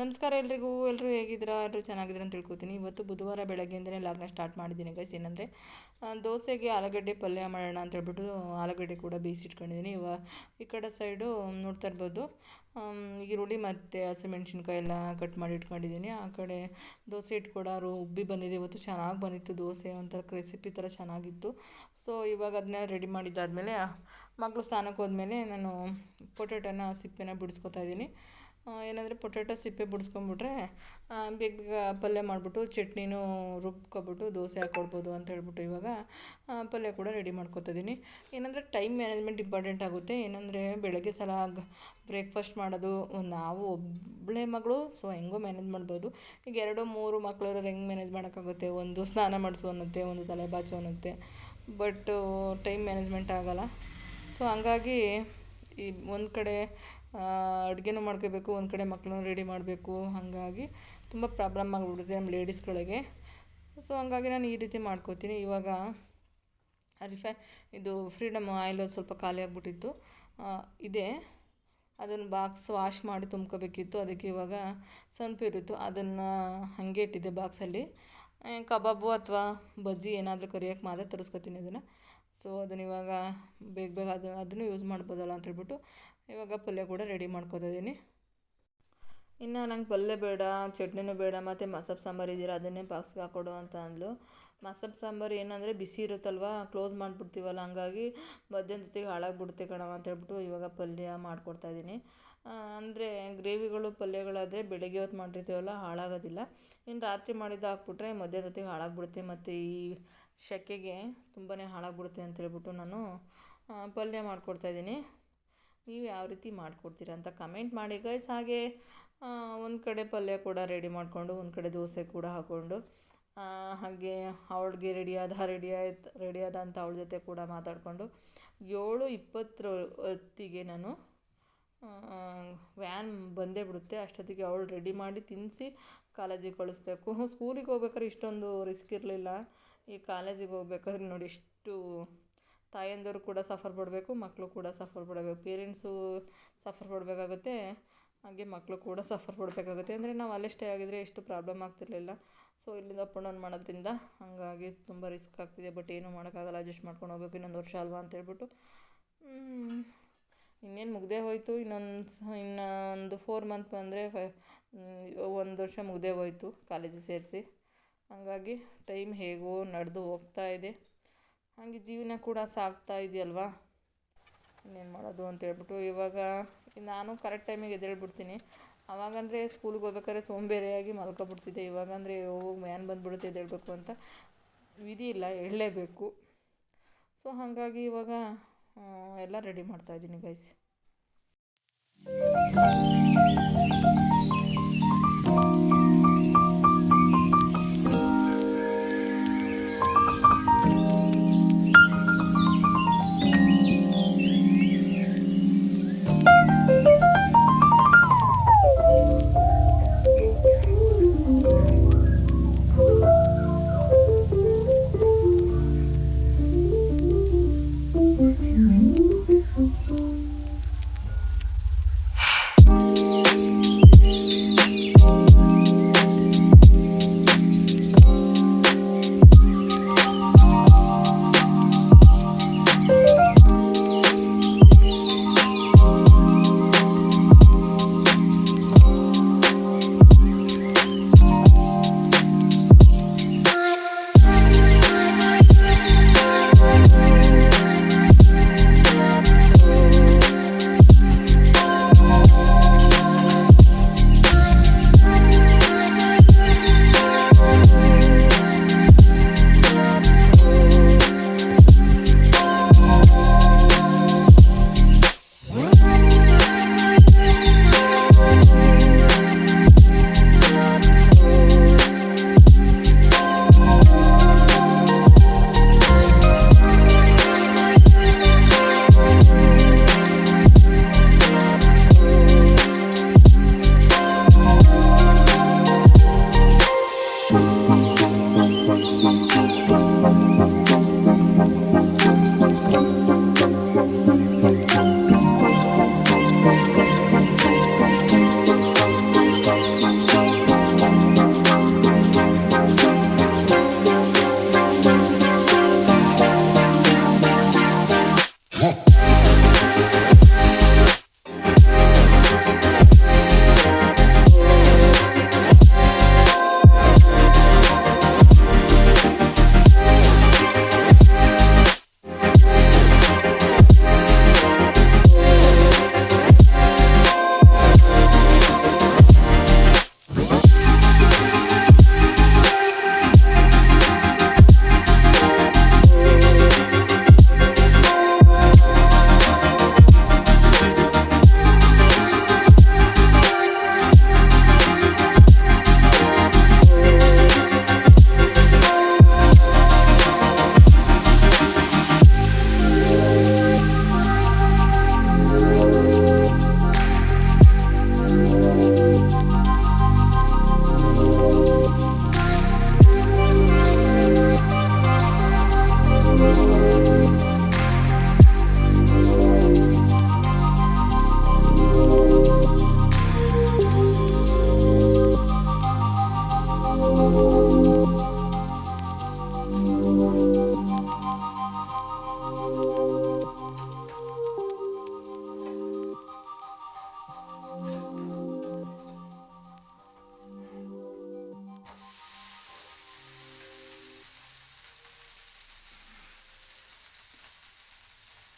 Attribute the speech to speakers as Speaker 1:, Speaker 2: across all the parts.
Speaker 1: ನಮಸ್ಕಾರ ಎಲ್ರಿಗೂ ಎಲ್ಲರೂ ಹೇಗಿದ್ದೀರಾ? ಎಲ್ಲರೂ ಚೆನ್ನಾಗಿದ್ದೀರಾ ಅಂತ ತಿಳ್ಕೊತೀನಿ. ಇವತ್ತು ಬುಧವಾರ ಬೆಳಗ್ಗೆಯಿಂದನೇ ಲಾಗ್ನ ಸ್ಟಾರ್ಟ್ ಮಾಡಿದ್ದೀನಿ ಗೈಸ್ ಏನಂದರೆ ದೋಸೆಗೆ ಆಲೂಗಡ್ಡೆ ಪಲ್ಯ ಮಾಡೋಣ ಅಂತ ಹೇಳ್ಬಿಟ್ಟು ಆಲೂಗಡ್ಡೆ ಕೂಡ ಬೇಯಿಸಿಟ್ಕೊಂಡಿದ್ದೀನಿ. ಇವ ಈ ಕಡೆ ಸೈಡು ನೋಡ್ತಾ ಇರ್ಬೋದು. ಈರುಳ್ಳಿ ಮತ್ತು ಹಸಿಮೆಣ್ಸಿನ್ಕಾಯಿ ಎಲ್ಲ ಕಟ್ ಮಾಡಿ ಇಟ್ಕೊಂಡಿದ್ದೀನಿ. ಆ ಕಡೆ ದೋಸೆ ಕೂಡ ಉಬ್ಬಿ ಬಂದಿದೆ. ಇವತ್ತು ಚೆನ್ನಾಗಿ ಬಂದಿತ್ತು ದೋಸೆ. ಒಂಥರ ರೆಸಿಪಿ ಥರ ಚೆನ್ನಾಗಿತ್ತು. ಸೊ ಇವಾಗ ಅದನ್ನೆಲ್ಲ ರೆಡಿ ಮಾಡಿದ್ದಾದಮೇಲೆ ಮಕ್ಕಳು ಸ್ನಾನಕ್ಕೆ ಹೋದ್ಮೇಲೆ ನಾನು ಪೊಟ್ಯಾಟೋನ ಸಿಪ್ಪೆನ ಬಿಡಿಸ್ಕೊತಾ ಇದ್ದೀನಿ. ಏನಂದರೆ ಪೊಟ್ಯಾಟೊ ಸಿಪ್ಪೆ ಬಿಡಿಸ್ಕೊಂಬಿಟ್ರೆ ಬೇಗ ಬೇಗ ಪಲ್ಯ ಮಾಡಿಬಿಟ್ಟು ಚಟ್ನಿನೂ ರುಬ್ಕೊಬಿಟ್ಟು ದೋಸೆ ಹಾಕ್ಕೊಡ್ಬೋದು ಅಂತ ಹೇಳ್ಬಿಟ್ಟು ಇವಾಗ ಪಲ್ಯ ಕೂಡ ರೆಡಿ ಮಾಡ್ಕೊತಿದ್ದೀನಿ ಏನಂದರೆ ಟೈಮ್ ಮ್ಯಾನೇಜ್ಮೆಂಟ್ ಇಂಪಾರ್ಟೆಂಟ್ ಆಗುತ್ತೆ. ಏನಂದರೆ ಬೆಳಗ್ಗೆ ಸಲ ಬ್ರೇಕ್ಫಾಸ್ಟ್ ಮಾಡೋದು, ನಾವು ಒಬ್ಬಳೇ ಮಗಳು, ಸೊ ಹೆಂಗೋ ಮ್ಯಾನೇಜ್ ಮಾಡ್ಬೋದು. ಈಗ ಎರಡು, ಮೂರು ಮಕ್ಕಳು ಹೆಂಗೆ ಮ್ಯಾನೇಜ್ ಮಾಡೋಕ್ಕಾಗುತ್ತೆ? ಒಂದು ಸ್ನಾನ ಮಾಡಿಸು ಅನ್ನತ್ತೆ, ಒಂದು ತಲೆ ಬಾಚು ಅನ್ನತ್ತೆ. ಬಟ್, ಟೈಮ್ ಮ್ಯಾನೇಜ್ಮೆಂಟ್ ಆಗೋಲ್ಲ. ಸೊ ಹಂಗಾಗಿ ಈ ಒಂದು ಕಡೆ ಅಡುಗೆನೂ ಮಾಡ್ಕೋಬೇಕು, ಒಂದು ಕಡೆ ಮಕ್ಕಳನ್ನೂ ರೆಡಿ ಮಾಡಬೇಕು. ಹಾಗಾಗಿ ತುಂಬ ಪ್ರಾಬ್ಲಮ್ ಆಗಿಬಿಡುತ್ತೆ ನಮ್ಮ ಲೇಡೀಸ್ಗಳಿಗೆ ಸೊ ಹಂಗಾಗಿ ನಾನು ಈ ರೀತಿ ಮಾಡ್ಕೋತೀನಿ. ಇವಾಗ ರಿಫೈ ಇದು ಫ್ರೀಡಮ್ ಆಯಿಲ್ ಸ್ವಲ್ಪ ಖಾಲಿ ಆಗಿಬಿಟ್ಟಿತ್ತು. ಇದೆ. ಅದನ್ನು ಬಾಕ್ಸ್ ವಾಶ್ ಮಾಡಿ ತುಂಬ್ಕೋಬೇಕಿತ್ತು. ಅದಕ್ಕೆ ಇವಾಗ ಸಂಪು ಇರುತ್ತು. ಅದನ್ನು ಹಾಗೆ ಇಟ್ಟಿದ್ದೆ ಬಾಕ್ಸಲ್ಲಿ ಕಬಾಬು ಅಥವಾ ಬಜ್ಜಿ ಏನಾದರೂ ಕರಿಯೋಕ್ಕೆ ಮಾತ್ರ ತರಿಸ್ಕೊತೀನಿ ಅದನ್ನು. ಸೊ ಅದನ್ನ ಇವಾಗ ಬೇಗ ಬೇಗ ಅದು, ಅದನ್ನು ಯೂಸ್ ಮಾಡ್ಬೋದಲ್ಲ ಅಂತ ಹೇಳ್ಬಿಟ್ಟು ಇವಾಗ ಪಲ್ಯ ಕೂಡ ರೆಡಿ ಮಾಡ್ಕೊತಾ ಇದ್ದೀನಿ ಇನ್ನು ನಂಗೆ ಪಲ್ಯ ಬೇಡ, ಚಟ್ನಿನೂ ಬೇಡ, ಮತ್ತು ಮಸಪ್ ಸಾಂಬಾರು ಇದೀರ ಅದನ್ನೇ ಬಾಕ್ಸ್ಗೆ ಹಾಕೊಡು ಅಂತ ಅಂದ್ಲು. ಮಸಪ್ ಸಾಂಬಾರು ಏನಂದರೆ ಬಿಸಿ ಇರುತ್ತಲ್ವ ಕ್ಲೋಸ್ ಮಾಡಿಬಿಡ್ತೀವಲ್ಲ, ಹಂಗಾಗಿ ಮಧ್ಯಾಹ್ನದೊತ್ತಿಗೆ ಹಾಳಾಗ್ಬಿಡುತ್ತೆ ಕಣವ ಅಂತ ಹೇಳ್ಬಿಟ್ಟು ಇವಾಗ ಪಲ್ಯ ಮಾಡ್ಕೊಡ್ತಾ ಇದ್ದೀನಿ ಅಂದರೆ ಗ್ರೇವಿಗಳು, ಪಲ್ಯಗಳಾದರೆ ಬೆಳಗ್ಗೆ ಹೊತ್ತು ಮಾಡಿರ್ತೀವಲ್ಲ, ಹಾಳಾಗೋದಿಲ್ಲ. ಇನ್ನು ರಾತ್ರಿ ಮಾಡಿದ್ದು ಹಾಕ್ಬಿಟ್ರೆ ಮಧ್ಯಾಹ್ನ ಹೊತ್ತಿಗೆ ಹಾಳಾಗ್ಬಿಡುತ್ತೆ, ಮತ್ತು ಈ ಸೆಕೆಗೆ ತುಂಬಾ ಹಾಳಾಗ್ಬಿಡುತ್ತೆ ಅಂತ ಹೇಳ್ಬಿಟ್ಟು ನಾನು ಪಲ್ಯ ಮಾಡ್ಕೊಡ್ತಾ ಇದ್ದೀನಿ ನೀವು ಯಾವ ರೀತಿ ಮಾಡಿಕೊಡ್ತೀರ ಅಂತ ಕಮೆಂಟ್ ಮಾಡಿ ಗೈಸ್ ಹಾಗೆ ಒಂದು ಕಡೆ ಪಲ್ಯ ಕೂಡ ರೆಡಿ ಮಾಡಿಕೊಂಡು, ಒಂದು ಕಡೆ ದೋಸೆ ಕೂಡ ಹಾಕ್ಕೊಂಡು ಹಾಗೆ ಅವಳಿಗೆ ರೆಡಿಯಾದ ರೆಡಿ ಆಯ್ತು ರೆಡಿಯಾದ ಅಂತ ಅವಳ ಜೊತೆ ಕೂಡ ಮಾತಾಡಿಕೊಂಡು, ಏಳು ಇಪ್ಪತ್ತರ ಹೊತ್ತಿಗೆ ನಾನು ವ್ಯಾನ್ ಬಂದೇ ಬಿಡುತ್ತೆ. ಅಷ್ಟೊತ್ತಿಗೆ ಅವಳು ರೆಡಿ ಮಾಡಿ ತಿನ್ನಿಸಿ ಕಾಲೇಜಿಗೆ ಕಳಿಸ್ಬೇಕು. ಸ್ಕೂಲಿಗೆ ಹೋಗ್ಬೇಕಾದ್ರೆ ಇಷ್ಟೊಂದು ರಿಸ್ಕ್ ಇರಲಿಲ್ಲ. ಈ ಕಾಲೇಜಿಗೆ ಹೋಗ್ಬೇಕಾದ್ರೆ ನೋಡಿ ಎಷ್ಟು ತಾಯಂದಿರು ಕೂಡ ಸಫರ್ ಪಡಬೇಕು ಮಕ್ಕಳು ಕೂಡ ಸಫರ್ ಪಡಬೇಕು. ಪೇರೆಂಟ್ಸು ಸಫರ್ ಪಡಬೇಕಾಗುತ್ತೆ, ಹಾಗೆ ಮಕ್ಕಳು ಕೂಡ ಸಫರ್ ಪಡಬೇಕಾಗುತ್ತೆ. ಅಂದರೆ ನಾವು ಅಲ್ಲೇ ಸ್ಟೇ ಆಗಿದ್ದರೆ ಎಷ್ಟು ಪ್ರಾಬ್ಲಮ್ ಆಗ್ತಿರಲಿಲ್ಲ. ಸೊ ಇಲ್ಲಿಂದ ಅಪ್ ಡೌನ್ ಮಾಡೋದ್ರಿಂದ ಹಾಗಾಗಿ ತುಂಬ ರಿಸ್ಕ್ ಆಗ್ತಿದೆ. ಬಟ್ ಏನೂ ಮಾಡೋಕ್ಕಾಗಲ್ಲ ಅಡ್ಜಸ್ಟ್ ಮಾಡ್ಕೊಂಡು ಹೋಗ್ಬೇಕು. ಇನ್ನೊಂದು ವರ್ಷ ಅಲ್ವಾ ಅಂತ ಹೇಳ್ಬಿಟ್ಟು. ಹ್ಮ್. ಇನ್ನೇನು ಮುಗ್ದೇ ಹೋಯಿತು. ಇನ್ನೊಂದು ಇನ್ನೊಂದು ಫೋರ್ ಮಂತ್ ಬಂದರೆ ಒಂದು ವರ್ಷ ಮುಗ್ದೇ ಹೋಯಿತು ಕಾಲೇಜಿಗೆ ಸೇರಿಸಿ. ಹಾಗಾಗಿ ಟೈಮ್ ಹೇಗೋ ನಡೆದು ಹೋಗ್ತಾ ಇದೆ. ಹಾಗೆ ಜೀವನ ಕೂಡ ಸಾಗ್ತಾ ಇದೆಯಲ್ವಾ? ಇನ್ನೇನು ಮಾಡೋದು ಅಂತ ಹೇಳ್ಬಿಟ್ಟು ಇವಾಗ ನಾನು ಕರೆಕ್ಟ್ ಟೈಮಿಗೆ ಎದ್ದೇಳ್ಬಿಡ್ತೀನಿ. ಅವಾಗಂದರೆ ಸ್ಕೂಲ್ಗೆ ಹೋಗ್ಬೇಕಾದ್ರೆ ಸೋಂಬೇರಿಯಾಗಿ ಮಲ್ಕೊಬಿಡ್ತಿದ್ದೆ. ಇವಾಗಂದರೆ ಹೋಗಿ ಮ್ಯಾನ್ ಬಂದುಬಿಡುತ್ತೆ ಎದ್ದೇಳಬೇಕು ಅಂತ ವಿಧಿ ಇಲ್ಲ ಹೇಳಲೇಬೇಕು ಸೊ ಹಾಗಾಗಿ ಇವಾಗ ಎಲ್ಲ ರೆಡಿ ಮಾಡ್ತಾಯಿದ್ದೀನಿ ಗೈಸ್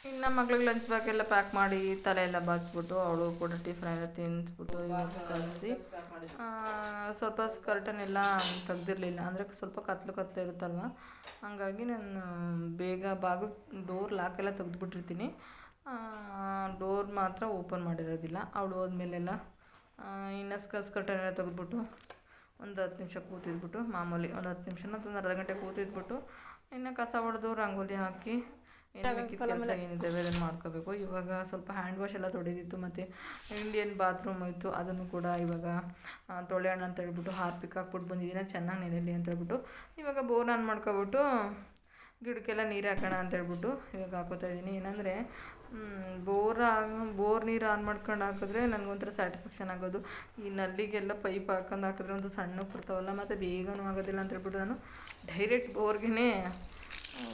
Speaker 1: ಇನ್ನು ಮಗಳಿಗೆ ಲಂಚ್ ಬಾಕ್ ಎಲ್ಲ ಪ್ಯಾಕ್ ಮಾಡಿ ತಲೆ ಎಲ್ಲ ಬಾಚ್ಬಿಟ್ಟು ಅವಳು ಕೂಡ ಟಿಫನ್ ಎಲ್ಲ ತಿಂದ್ಬಿಟ್ಟು ಕಲಿಸಿ ಸ್ವಲ್ಪ ಸ್ವಲ್ಪ ಸ್ಕರ್ಟನ್ನೆಲ್ಲ ತೆಗ್ದಿರಲಿಲ್ಲ. ಅಂದರೆ ಸ್ವಲ್ಪ ಕತ್ಲು ಕತ್ಲು ಇರುತ್ತಲ್ವ? ಹಾಗಾಗಿ ನಾನು ಬೇಗ ಬಾಗಿಲು ಡೋರ್ ಲಾಕೆಲ್ಲ ತೆಗೆದುಬಿಟ್ಟಿರ್ತೀನಿ. ಡೋರ್ ಮಾತ್ರ ಓಪನ್ ಮಾಡಿರೋದಿಲ್ಲ. ಅವಳು ಹೋದ್ಮೇಲೆಲ್ಲ ಇನ್ನು ಸ್ಕ ಸ್ಕರ್ಟನ್ನೆಲ್ಲ ತೆಗೆದ್ಬಿಟ್ಟು ಒಂದು ಹತ್ತು ನಿಮಿಷ ಕೂತಿದ್ಬಿಟ್ಟು ಮಾಮೂಲಿ ಒಂದು ಹತ್ತು ನಿಮಿಷನ ಒಂದು ಅರ್ಧ ಗಂಟೆ ಕೂತಿದ್ಬಿಟ್ಟು ಇನ್ನು ಕಸ ಹೊಡೆದು ರಂಗೋಲಿ ಹಾಕಿ ಕೆಲಸ ಏನಿದ್ದಾವೆ ಅದನ್ನು ಮಾಡ್ಕೋಬೇಕು. ಇವಾಗ ಸ್ವಲ್ಪ ಹ್ಯಾಂಡ್ ವಾಶ್ ಎಲ್ಲ ತೊಡೆದಿತ್ತು ಮತ್ತು ಇಂಡಿಯನ್ ಬಾತ್ರೂಮ್ ಇತ್ತು. ಅದನ್ನು ಕೂಡ ಇವಾಗ ತೊಳೆಯೋಣ ಅಂತ ಹೇಳ್ಬಿಟ್ಟು ಹಾರ್ಪಿಕ್ ಹಾಕ್ಬಿಟ್ಟು ಬಂದಿದ್ದೀನಿ ಚೆನ್ನಾಗಿ ನೆನೆಯಲಿ ಅಂತ ಹೇಳ್ಬಿಟ್ಟು ಇವಾಗ ಬೋರ್ ಆನ್ ಮಾಡ್ಕೊಬಿಟ್ಟು ಗಿಡಕ್ಕೆಲ್ಲ ನೀರು ಹಾಕೋಣ ಅಂತ ಹೇಳ್ಬಿಟ್ಟು ಇವಾಗ ಹಾಕೋತಾ ಇದ್ದೀನಿ ಏನಂದರೆ ಬೋರ್ ಬೋರ್ ನೀರು ಆನ್ ಮಾಡ್ಕೊಂಡು ಹಾಕಿದ್ರೆ ನನಗೊಂಥರ ಸ್ಯಾಟಿಸ್ಫ್ಯಾಕ್ಷನ್ ಆಗೋದು. ಈ ನಲ್ಲಿಗೆಲ್ಲ ಪೈಪ್ ಹಾಕೊಂಡು ಹಾಕಿದ್ರೆ ಒಂದು ಸಣ್ಣ ಬರ್ತಾವಲ್ಲ ಮತ್ತು ಬೇಗನೂ ಆಗೋದಿಲ್ಲ ಅಂತ ಹೇಳ್ಬಿಟ್ಟು ನಾನು ಡೈರೆಕ್ಟ್ ಬೋರ್ಗೆ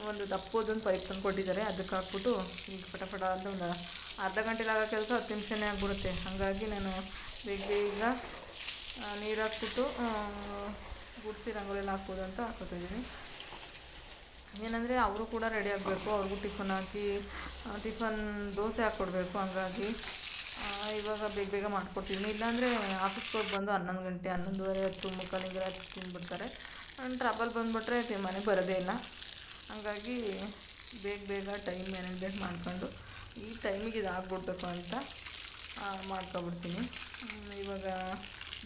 Speaker 1: ಒಂದು ದಪ್ಪದೊಂದು ಪೈಪ್ ತಂದು ಕೊಟ್ಟಿದ್ದಾರೆ. ಅದಕ್ಕೆ ಹಾಕ್ಬಿಟ್ಟು ಈಗ ಪಟ ಅಂತ ಒಂದು ಅರ್ಧ ಗಂಟೆಲಿ ಆಗೋ ಕೆಲಸ ಹತ್ತು ನಿಮಿಷನೇ ಆಗಿಬಿಡುತ್ತೆ. ಹಾಗಾಗಿ ನಾನು ಬೇಗ ಬೇಗ ನೀರು ಹಾಕ್ಬಿಟ್ಟು ಗುಡಿಸಿ ರಂಗೋಲಿ ಎಲ್ಲ ಹಾಕ್ಬೋದು ಅಂತ ಹಾಕೋತಿದ್ದೀನಿ ಏನಂದರೆ ಅವರು ಕೂಡ ರೆಡಿ ಆಗಬೇಕು. ಅವ್ರಿಗೂ ಟಿಫನ್ ಹಾಕಿ ಟಿಫನ್ ದೋಸೆ ಹಾಕ್ಕೊಡ್ಬೇಕು ಹಂಗಾಗಿ ಇವಾಗ ಬೇಗ ಬೇಗ ಮಾಡ್ಕೊಡ್ತೀನಿ ಇಲ್ಲಾಂದರೆ ಆಫೀಸ್ಗೆ ಹೋಗಿ ಬಂದು ಹನ್ನೊಂದು ಗಂಟೆ, ಹನ್ನೊಂದುವರೆ ಹತ್ತು ಮುಕ್ಕಾಲಿಗೆ ತಿಂದ್ಬಿಡ್ತಾರೆ. ಟ್ರಾಬಲ್ ಬಂದುಬಿಟ್ರೆ ಮನೆಗೆ ಬರೋದೇ ಇಲ್ಲ. ಹಂಗಾಗಿ ಬೇಗ ಬೇಗ ಟೈಮ್ ಮ್ಯಾನೇಜ್ಮೆಂಟ್ ಮಾಡ್ಕೊಂಡು ಈ ಟೈಮಿಗೆ ಇದು ಆಗ್ಬಿಡ್ಬೇಕು ಅಂತ ಮಾಡ್ಕೊಬಿಡ್ತೀನಿ. ಇವಾಗ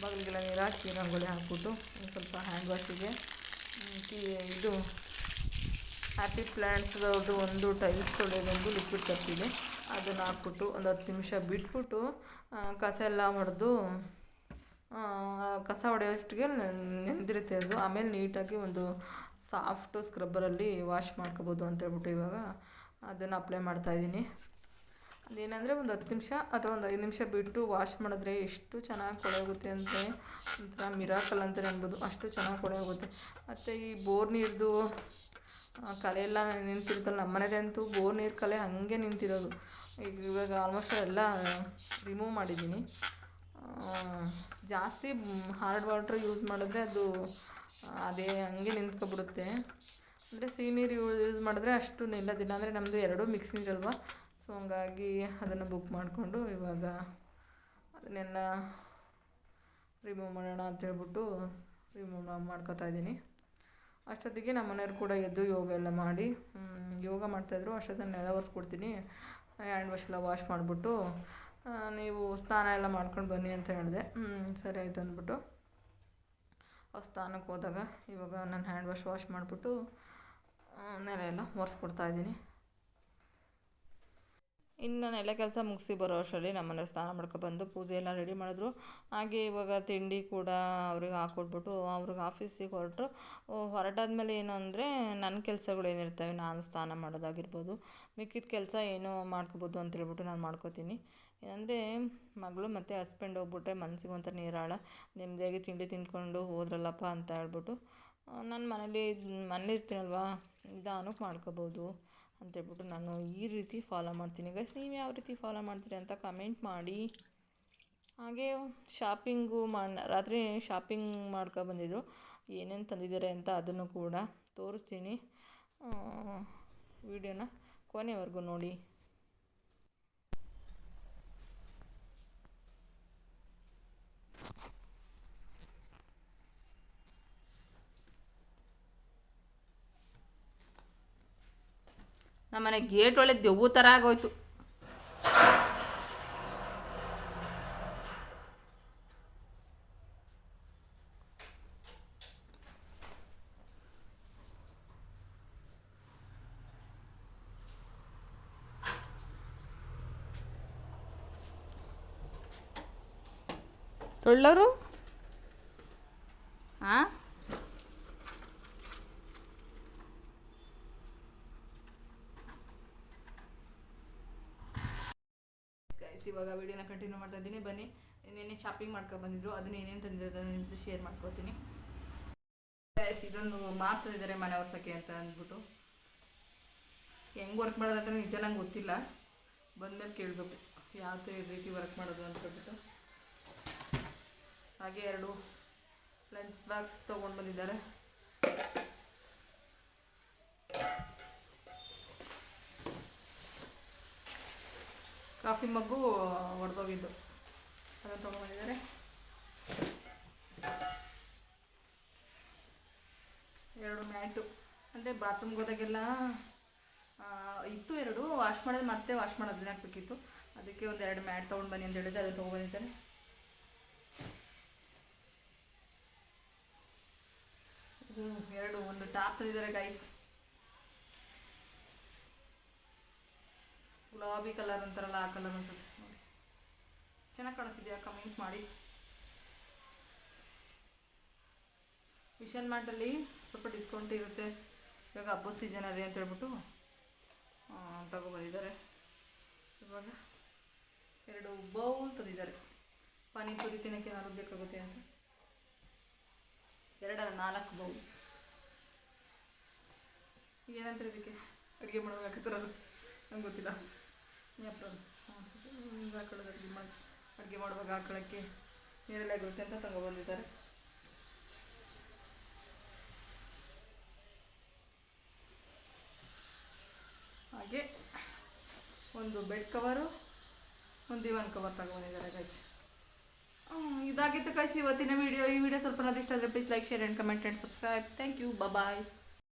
Speaker 1: ಬಗಲಿಗೆಲ್ಲ ನೀರು ಹಾಕಿ ರಂಗೋಲಿ ಹಾಕ್ಬಿಟ್ಟು ಸ್ವಲ್ಪ ಹ್ಯಾಂಡ್ ವಾಶಿಗೆ ಇದು ಹ್ಯಾಪಿ ಪ್ಲ್ಯಾಂಟ್ಸ್ದು ಒಂದು ಟೈಲ್ಸ್ ತೊಳೆದೊಂದು ಲಿಕ್ವಿಡ್ ತರ್ತಿದೆ ಅದನ್ನು ಹಾಕ್ಬಿಟ್ಟು ಒಂದು ಹತ್ತು ನಿಮಿಷ ಬಿಟ್ಬಿಟ್ಟು ಕಸ ಎಲ್ಲ ಹೊಡೆದು ಕಸ ಹೊಡೆಯೋಷ್ಟಿಗೆ ನೆನೆದಿರುತ್ತೆ ಅದು. ಆಮೇಲೆ ನೀಟಾಗಿ ಒಂದು ಸಾಫ್ಟು ಸ್ಕ್ರಬ್ಬರಲ್ಲಿ ವಾಶ್ ಮಾಡ್ಕೋಬೋದು ಅಂತ ಹೇಳ್ಬಿಟ್ಟು ಇವಾಗ ಅದನ್ನು ಅಪ್ಲೈ ಮಾಡ್ತಾಯಿದ್ದೀನಿ ಅದೇನೆಂದರೆ ಒಂದು ಹತ್ತು ನಿಮಿಷ ಅಥವಾ ಒಂದು ಐದು ನಿಮಿಷ ಬಿಟ್ಟು ವಾಶ್ ಮಾಡಿದ್ರೆ ಎಷ್ಟು ಚೆನ್ನಾಗಿ ಕೊಳೆ ಹೋಗುತ್ತೆ ಅಂದರೆ ಒಂಥರ ಮಿರಾಕಲ್ ಅಂತಲೇ ಅನ್ಬೋದು ಅಷ್ಟು ಚೆನ್ನಾಗಿ ಕೊಳೆ ಹೋಗುತ್ತೆ ಮತ್ತು ಈ ಬೋರ್ ನೀರ್ದು ಕಲೆ ಎಲ್ಲ ನಿಂತಿರುತ್ತಲ್ಲ ನಮ್ಮ ಮನೇದಂತೂ ಬೋರ್ ನೀರು ಕಲೆ ಹಾಗೆ ನಿಂತಿರೋದು. ಈಗ ಇವಾಗ ಆಲ್ಮೋಸ್ಟ್ ಎಲ್ಲ ರಿಮೂವ್ ಮಾಡಿದ್ದೀನಿ. ಜಾಸ್ತಿ ಹಾರ್ಡ್ ವಾಟ್ರ್ ಯೂಸ್ ಮಾಡಿದ್ರೆ ಅದು, ಅದೇ ಹಂಗೆ ನಿಂತ್ಕೊಬಿಡುತ್ತೆ ಅಂದರೆ ಸಿಹಿ ನೀರು ಯೂಸ್ ಮಾಡಿದ್ರೆ ಅಷ್ಟು ನಿಲ್ಲೋದಿಲ್ಲ ಅಂದರೆ ನಮ್ಮದು ಎರಡೂ ಮಿಕ್ಸಿಂಗ್ ಅಲ್ವಾ ಸೊ ಹಂಗಾಗಿ ಅದನ್ನು ಬುಕ್ ಮಾಡಿಕೊಂಡು ಇವಾಗ ಅದನ್ನೆಲ್ಲ ರಿಮೂವ್ ಮಾಡೋಣ ಅಂತ ಹೇಳ್ಬಿಟ್ಟು ರಿಮೂವ್ ಮಾಡ್ಕೊತಾ ಇದ್ದೀನಿ. ಅಷ್ಟೊತ್ತಿಗೆ ನಮ್ಮ ಮನೆಯವ್ರು ಕೂಡ ಎದ್ದು ಯೋಗ ಎಲ್ಲ ಮಾಡಿ ಯೋಗ ಮಾಡ್ತಾಯಿದ್ರು ಅಷ್ಟೊತ್ತಿಗೆ ನೆಲ ಒರೆಸ್ಕೊಡ್ತೀನಿ. ಹ್ಯಾಂಡ್ ವಾಶ್ ಎಲ್ಲ ವಾಶ್ ಮಾಡಿಬಿಟ್ಟು ನೀವು ಸ್ನಾನ ಎಲ್ಲ ಮಾಡ್ಕೊಂಡು ಬನ್ನಿ ಅಂತ ಹೇಳಿದೆ. ಸರಿ ಆಯಿತು ಅಂದ್ಬಿಟ್ಟು ಅವ್ರು ಸ್ನಾನಕ್ಕೆ ಹೋದಾಗ ಇವಾಗ ನಾನು ಹ್ಯಾಂಡ್ ವಾಶ್ ವಾಶ್ ಮಾಡಿಬಿಟ್ಟು ನೆಲ ಎಲ್ಲ ಒರೆಸ್ಕೊಡ್ತಾ ಇದ್ದೀನಿ. ಇನ್ನು ನಾನು ಎಲ್ಲ ಕೆಲಸ ಮುಗಿಸಿ ಬರೋ ಅಷ್ಟರಲ್ಲಿ ನಮ್ಮನೆ ಸ್ನಾನ ಮಾಡ್ಕೊಬಂದು ಪೂಜೆ ಎಲ್ಲ ರೆಡಿ ಮಾಡಿದ್ರು. ಹಾಗೆ ಇವಾಗ ತಿಂಡಿ ಕೂಡ ಅವ್ರಿಗೆ ಹಾಕ್ಕೊಟ್ಬಿಟ್ಟು ಅವ್ರಿಗೆ ಆಫೀಸಿಗೆ ಹೊರಟು ಹೊರಟಾದ್ಮೇಲೆ ಏನು ಅಂದರೆ ನನ್ನ ಕೆಲಸಗಳು ಏನಿರ್ತವೆ, ನಾನು ಸ್ನಾನ ಮಾಡೋದಾಗಿರ್ಬೋದು, ಮಿಕ್ಕಿದ ಕೆಲಸ ಏನೋ ಮಾಡ್ಕೋಬೋದು ಅಂತೇಳ್ಬಿಟ್ಟು ನಾನು ಮಾಡ್ಕೋತೀನಿ. ಏನಂದರೆ ಮಗಳು ಮತ್ತು ಹಸ್ಬೆಂಡ್ ಹೋಗ್ಬಿಟ್ರೆ ಮನಸ್ಸಿಗೆ ಒಂಥರ ನೀರಾಳ, ನೆಮ್ಮದಿಯಾಗಿ ತಿಂಡಿ ತಿಂದ್ಕೊಂಡು ಹೋದ್ರಲ್ಲಪ್ಪ ಅಂತ ಹೇಳ್ಬಿಟ್ಟು ನಾನು ಮನೇಲಿ ಮನೇಲಿ ಇದಾನು ನಿಧಾನಕ್ಕೆ ಮಾಡ್ಕೋಬೋದು ಅಂತೇಳ್ಬಿಟ್ಟು ನಾನು ಈ ರೀತಿ ಫಾಲೋ ಮಾಡ್ತೀನಿ. ಗೈಸ್ ನೀವು ಯಾವ ರೀತಿ ಫಾಲೋ ಮಾಡ್ತೀರಿ ಅಂತ ಕಮೆಂಟ್ ಮಾಡಿ. ಹಾಗೆ ಶಾಪಿಂಗು ಮಾಡಿ, ರಾತ್ರಿ ಶಾಪಿಂಗ್ ಮಾಡ್ಕೊ ಬಂದಿದ್ರು. ಏನೇನು ತಂದಿದ್ದಾರೆ ಅಂತ ಅದನ್ನು ಕೂಡ ತೋರಿಸ್ತೀನಿ. ವಿಡಿಯೋನ ಕೊನೆವರೆಗೂ ನೋಡಿ. ನಮ್ಮನೆ ಗೇಟ್ ಒಳ್ಳೆ ದೆವ್ವು ಥರ ಆಗೋಯ್ತು. ಒಳ್ಳವರು ಗೈಸ್ ಇವಾಗ ವಿಡಿಯೋನ ಕಂಟಿನ್ಯೂ ಮಾಡ್ತಾ ಇದ್ದೀನಿ. ಬನ್ನಿ ಇನ್ನೇನೇ ಶಾಪಿಂಗ್ ಮಾಡ್ಕೊಂಡು ಬಂದಿದ್ರು. ಅದನ್ನ ಏನೇನು ತಂದಿರೋದು ಅದನ್ನ ಶೇರ್ ಮಾಡ್ಕೊತೀನಿ. ಗೈಸ್ ಇದೊಂದು ಮಾತು ತಂದಿದ್ದಾರೆ ಮನೆ ಒರ್ಸೋಕ್ಕೆ ಅಂತ ಅಂದ್ಬಿಟ್ಟು. ಹೆಂಗೆ ವರ್ಕ್ ಮಾಡೋದಂತ ನಿಜ ನಂಗೆ ಗೊತ್ತಿಲ್ಲ. ಬಂದ್ಮೇಲೆ ಕೇಳಬೇಕು. ಯಾವ ಥರ ರೀತಿ ವರ್ಕ್ ಮಾಡೋದು ಅಂತ ಹೇಳ್ಬಿಟ್ಟು ಹಾಗೆ ಎರಡು ಲಂಚ್ ಬಾಕ್ಸ್ ತೊಗೊಂಡು ಬಂದಿದ್ದಾರೆ. ಕಾಫಿ ಮಗ್ಗು ಒಡೆದೋಗಿದ್ದು. ಅದನ್ನು ತೊಗೊಂಡಿದ್ದಾರೆ ಎರಡು ಮ್ಯಾಟು. ಅಂದರೆ ಬಾತ್ರೂಮ್ಗೆ ಹೋದಾಗೆಲ್ಲ ಇತ್ತು ಎರಡು. ವಾಶ್ ಮಾಡಿದ್ರೆ ಮತ್ತೆ ವಾಶ್ ಮಾಡೋದು ದಿನ ಹಾಕ್ಬೇಕಿತ್ತು ಅದಕ್ಕೆ ಒಂದು ಎರಡು ಮ್ಯಾಟ್ ತೊಗೊಂಡು ಬನ್ನಿ ಅಂತ ಹೇಳಿದ್ದೆ ಅದನ್ನು ಇದು ಎರಡು, ಒಂದು ಟಾಪ್ ತಂದಿದ್ದಾರೆ ಗೈಸ್ ಗುಲಾಬಿ ಕಲರ್ ಅಂತಾರಲ್ಲ, ಆ ಕಲರ್ ಅನ್ಸುತ್ತೆ. ನೋಡಿ. ಚೆನ್ನಾಗಿ ಕಾಣಿಸ್ತಿದೆಯಾ? ಕಮೆಂಟ್ ಮಾಡಿ. ವಿಷನ್ ಮಾರ್ಟಲ್ಲಿ ಸ್ವಲ್ಪ ಡಿಸ್ಕೌಂಟ್ ಇರುತ್ತೆ. ಇವಾಗ ಹಬ್ಬದ ಸೀಸನ್ ಅಲ್ಲಿ ಅಂತ ಹೇಳ್ಬಿಟ್ಟು ತಗೋಬಂದಿದ್ದಾರೆ ಇವಾಗ ಎರಡು ಬೌಲ್ ತಂದಿದ್ದಾರೆ. ಪಾನಿಪುರಿ ತಿನ್ನೋಕ್ಕೆ ಏನಾದ್ರು ಬೇಕಾಗುತ್ತೆ ಅಂತ. ಎರಡಲ್ಲ, ನಾಲ್ಕು ಬೌಲ್ ಏನಂತಾರೆ ಇದಕ್ಕೆ? ಅಡುಗೆ ಮಾಡುವಾಗ ಹಾಕತ್ತಾರಲ್ಲ ನಂಗೆ ಗೊತ್ತಿಲ್ಲ. ಅಡುಗೆ ಮಾಡಿ ಅಡುಗೆ ಮಾಡುವಾಗ ಹಾಕೊಳ್ಳೋಕ್ಕೆ ನೀರೆಲ್ಲ ಆಗುತ್ತೆ ಅಂತ ತಗೊಬಂದಿದ್ದಾರೆ ಹಾಗೆ ಒಂದು ಬೆಡ್ ಕವರು, ಒಂದು ದಿವಾನ್ ಕವರ್ ತಗೊಂಡಿದ್ದಾರೆ ಗೈಸ್ ಇದಾಗಿತ್ತು ಕೈಸಿ ಇವತ್ತಿನ ವಿಡಿಯೋ ಈ ವಿಡಿಯೋ ಸ್ವಲ್ಪ ಇಷ್ಟ ಆದರೆ please like share and comment and subscribe thank you bye